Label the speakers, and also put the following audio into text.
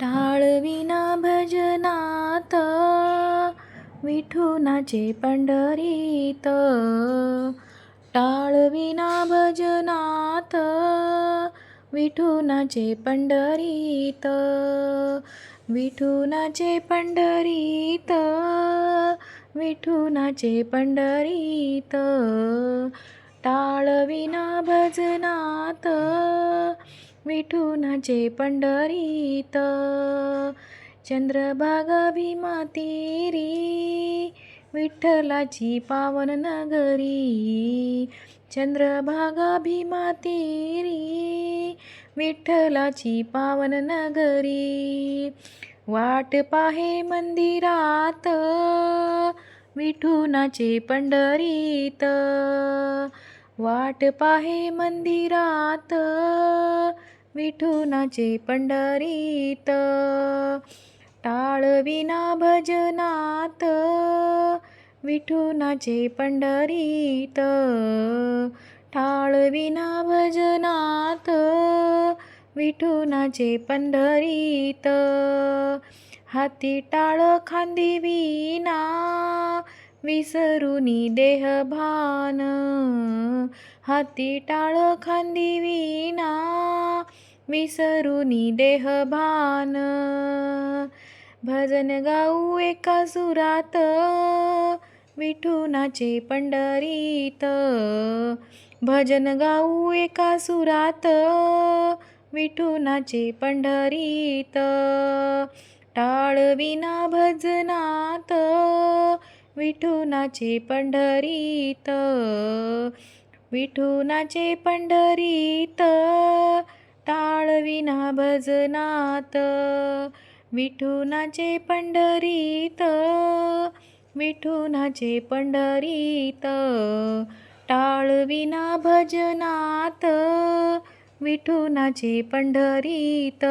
Speaker 1: टाळविना भजनात विठुनाचे पंढरीत. टाळविना भजनात विठुनाचे पंढरीत. विठुनाचे पंढरीत विठुनाचे पंढरीत. टाळविना भजनात विठुनाचे पंढरीत. चंद्रभागा भीमा तीरी विठ्ठलाची पावन नगरी. चंद्रभागा भीमा तीरी विठ्ठलाची पावन नगरी. वाट पाहे मंदिरात विठुनाचे पंढरीत. वाट पाहे मंदिरात विठुनाचे पंढरीत टाळविना भजनात विठुनाचे पंढरीत टाळविना भजनात विठुनाचे पंढरीत. हाती टाळ खांदी विना विसरुनी देहभान हाती टाळ खांदी विना विसरुनी देहभान भजन गाऊ एका सुरात. विठुनाचे पंढरीत. भजन गाऊ एका सुरात. विठुनाचे पंढरीत. टाळविना भजनात. विठुनाचे पंढरीत. विठुनाचे पंढरीत. टाळविना भजनात. विठुनाचे पंढरीत विठुनाचे पंढरीत. टाळविना भजनात विठुनाचे पंढरीत.